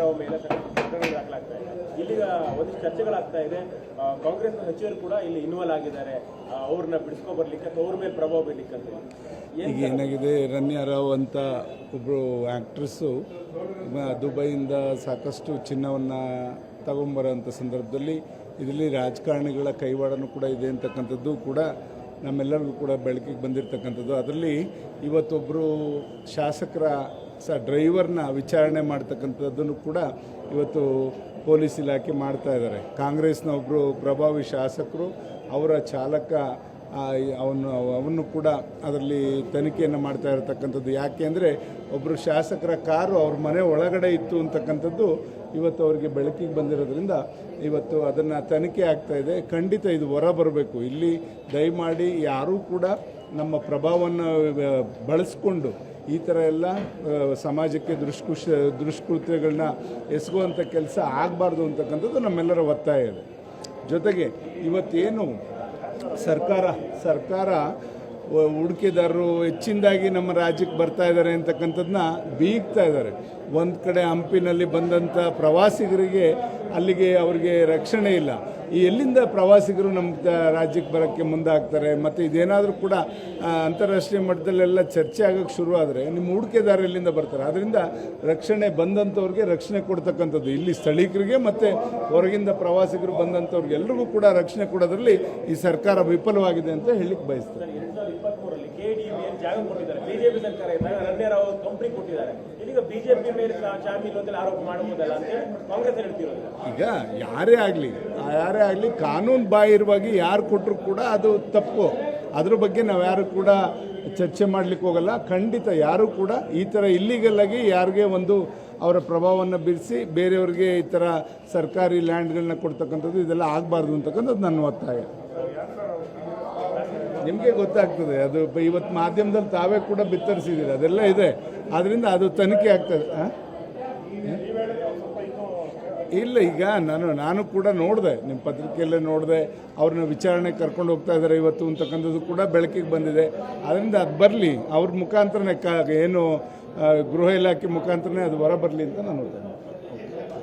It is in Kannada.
ರಣ್ಯರಾವ್ ಮೇಲೆ ಪ್ರಕರಣಗಳು ದಾಖಲಾಗ್ತಾ ಇದೆ. ಇಲ್ಲಿಗ ಒಂದಿಷ್ಟು ಚರ್ಚೆಗಳಾಗ್ತಾ ಇದೆ. ಆ, ಕಾಂಗ್ರೆಸ್ನ ಸಚಿವರು ಕೂಡ ಇಲ್ಲಿ ಇನ್ವಾಲ್ವ್ ಆಗಿದ್ದಾರೆ. ಅವ್ರನ್ನ ಬಿಡಿಸ್ಕೊ ಬರ್ಲಿಕ್ಕೆ ಅಥವಾ ಅವ್ರ ಮೇಲೆ ಪ್ರಭಾವ ಬೀರ್ಲಿಕ್ಕೆ ಅಂತ ಈಗ ಏನಾಗಿದೆ? ರನ್ಯ ರಾವ್ ಅಂತ ಒಬ್ಬರು ಆ್ಯಕ್ಟ್ರೆಸ್ಸು ದುಬೈಯಿಂದ ಸಾಕಷ್ಟು ಚಿನ್ನವನ್ನು ತಗೊಂಬರೋಂಥ ಸಂದರ್ಭದಲ್ಲಿ ಇದರಲ್ಲಿ ರಾಜಕಾರಣಿಗಳ ಕೈವಾಡನೂ ಕೂಡ ಇದೆ ಅಂತಕ್ಕಂಥದ್ದು ಕೂಡ ನಮ್ಮೆಲ್ಲರಿಗೂ ಕೂಡ ಬೆಳಕಿಗೆ ಬಂದಿರತಕ್ಕಂಥದ್ದು. ಅದರಲ್ಲಿ ಇವತ್ತೊಬ್ಬರು ಶಾಸಕರ ಸ ಡ್ರೈವರ್ನ ವಿಚಾರಣೆ ಮಾಡ್ತಕ್ಕಂಥದ್ದನ್ನು ಕೂಡ ಇವತ್ತು ಪೊಲೀಸ್ ಇಲಾಖೆ ಮಾಡ್ತಾ ಇದ್ದಾರೆ. ಕಾಂಗ್ರೆಸ್ನ ಒಬ್ಬರು ಪ್ರಭಾವಿ ಶಾಸಕರು, ಅವರ ಚಾಲಕ ಅವನು ಅವನು ಕೂಡ ಅದರಲ್ಲಿ ತನಿಖೆಯನ್ನು ಮಾಡ್ತಾ ಇರತಕ್ಕಂಥದ್ದು. ಯಾಕೆ ಅಂದರೆ ಒಬ್ಬರು ಶಾಸಕರ ಕಾರು ಅವ್ರ ಮನೆ ಒಳಗಡೆ ಇತ್ತು ಅಂತಕ್ಕಂಥದ್ದು ಇವತ್ತು ಅವರಿಗೆ ಬೆಳಕಿಗೆ ಬಂದಿರೋದ್ರಿಂದ ಇವತ್ತು ಅದನ್ನು ತನಿಖೆ ಆಗ್ತಾ ಇದೆ. ಖಂಡಿತ ಇದು ಹೊರ ಬರಬೇಕು ಇಲ್ಲಿ ದಯಮಾಡಿ ಯಾರೂ ಕೂಡ ನಮ್ಮ ಪ್ರಭಾವವನ್ನು ಬಳಸ್ಕೊಂಡು ಈ ಥರ ಎಲ್ಲ ಸಮಾಜಕ್ಕೆ ದುಷ್ಕೃಷ ದುಷ್ಕೃತ್ಯಗಳನ್ನ ಎಸಗುವಂಥ ಕೆಲಸ ಆಗಬಾರ್ದು ಅಂತಕ್ಕಂಥದ್ದು ನಮ್ಮೆಲ್ಲರ ಒತ್ತಾಯ ಇದೆ. ಜೊತೆಗೆ ಇವತ್ತೇನು ಸರ್ಕಾರ ಸರ್ಕಾರ ಹೂಡಿಕೆದಾರರು ಹೆಚ್ಚಿನದಾಗಿ ನಮ್ಮ ರಾಜ್ಯಕ್ಕೆ ಬರ್ತಾ ಇದ್ದಾರೆ ಅಂತಕ್ಕಂಥದ್ದನ್ನ ಬೀಗ್ತಾ ಇದ್ದಾರೆ. ಒಂದು ಕಡೆ ಹಂಪಿನಲ್ಲಿ ಬಂದಂಥ ಪ್ರವಾಸಿಗರಿಗೆ ಅಲ್ಲಿಗೆ ಅವರಿಗೆ ರಕ್ಷಣೆ ಇಲ್ಲ. ಈ ಎಲ್ಲಿಂದ ಪ್ರವಾಸಿಗರು ನಮ್ಮ ರಾಜ್ಯಕ್ಕೆ ಬರೋಕ್ಕೆ ಮುಂದಾಗ್ತಾರೆ, ಮತ್ತು ಇದೇನಾದರೂ ಕೂಡ ಅಂತಾರಾಷ್ಟ್ರೀಯ ಮಟ್ಟದಲ್ಲೆಲ್ಲ ಚರ್ಚೆ ಆಗೋಕ್ಕೆ ಶುರು ಆದರೆ ನಿಮ್ಮ ಹೂಡಿಕೆದಾರರು ಎಲ್ಲಿಂದ ಬರ್ತಾರೆ? ಅದರಿಂದ ರಕ್ಷಣೆ ಬಂದಂಥವ್ರಿಗೆ ರಕ್ಷಣೆ ಕೊಡ್ತಕ್ಕಂಥದ್ದು. ಇಲ್ಲಿ ಸ್ಥಳೀಕರಿಗೆ ಮತ್ತು ಹೊರಗಿಂದ ಪ್ರವಾಸಿಗರು ಬಂದಂಥವ್ರಿಗೆ ಎಲ್ರಿಗೂ ಕೂಡ ರಕ್ಷಣೆ ಕೊಡೋದ್ರಲ್ಲಿ ಈ ಸರ್ಕಾರ ವಿಫಲವಾಗಿದೆ ಅಂತ ಹೇಳಿಕ್ಕೆ ಬಯಸ್ತಾರೆ ಕಂಪ್ನಿ ಕೊಟ್ಟಿದ್ದಾರೆ. ಇದೀಗ ಬಿಜೆಪಿ ಮೇಲೆ ಅಂತ ಆರೋಪ ಅಂತ ಕಾಂಗ್ರೆಸ್ ಹೇಳ್ತಿರೋದು. ಈಗ ಯಾರೇ ಆಗಲಿ ಯಾರೇ ಆಗಲಿ ಕಾನೂನು ಬಾಹಿರವಾಗಿ ಯಾರು ಕೊಟ್ಟರು ಕೂಡ ಅದು ತಪ್ಪು. ಅದ್ರ ಬಗ್ಗೆ ನಾವು ಯಾರು ಕೂಡ ಚರ್ಚೆ ಮಾಡಲಿಕ್ಕೆ ಹೋಗಲ್ಲ. ಖಂಡಿತ ಯಾರು ಕೂಡ ಈ ಥರ ಇಲ್ಲಿಗಲ್ ಆಗಿ ಯಾರಿಗೆ ಒಂದು ಅವರ ಪ್ರಭಾವವನ್ನು ಬೀರಿಸಿ ಬೇರೆಯವ್ರಿಗೆ ಈ ಥರ ಸರ್ಕಾರಿ ಲ್ಯಾಂಡ್ಗಳನ್ನ ಕೊಡ್ತಕ್ಕಂಥದ್ದು ಇದೆಲ್ಲ ಆಗಬಾರ್ದು ಅಂತಕ್ಕಂಥದ್ದು ನನ್ನ ಒತ್ತಾಯ. ನಿಮಗೆ ಗೊತ್ತಾಗ್ತದೆ, ಅದು ಇವತ್ತು ಮಾಧ್ಯಮದಲ್ಲಿ ತಾವೇ ಕೂಡ ಬಿತ್ತರಿಸಿದ್ದೀರಿ, ಅದೆಲ್ಲ ಇದೆ. ಆದ್ದರಿಂದ ಅದು ತನಿಖೆ ಆಗ್ತದೆ. ಆ? ಇಲ್ಲ, ಈಗ ನಾನು ನಾನು ಕೂಡ ನೋಡಿದೆ ನಿಮ್ಮ ಪತ್ರಿಕೆಯಲ್ಲೇ ನೋಡಿದೆ, ಅವ್ರನ್ನ ವಿಚಾರಣೆ ಕರ್ಕೊಂಡು ಹೋಗ್ತಾ ಇದ್ದಾರೆ ಇವತ್ತು ಅಂತಕ್ಕಂಥದ್ದು ಕೂಡ ಬೆಳಕಿಗೆ ಬಂದಿದೆ. ಅದರಿಂದ ಅದು ಬರಲಿ, ಅವ್ರ ಮುಖಾಂತರನೇ ಏನು ಗೃಹ ಇಲಾಖೆ ಮುಖಾಂತರನೇ ಅದು ಹೊರ ಬರಲಿ ಅಂತ ನಾನು ನೋಡ್ತೇನೆ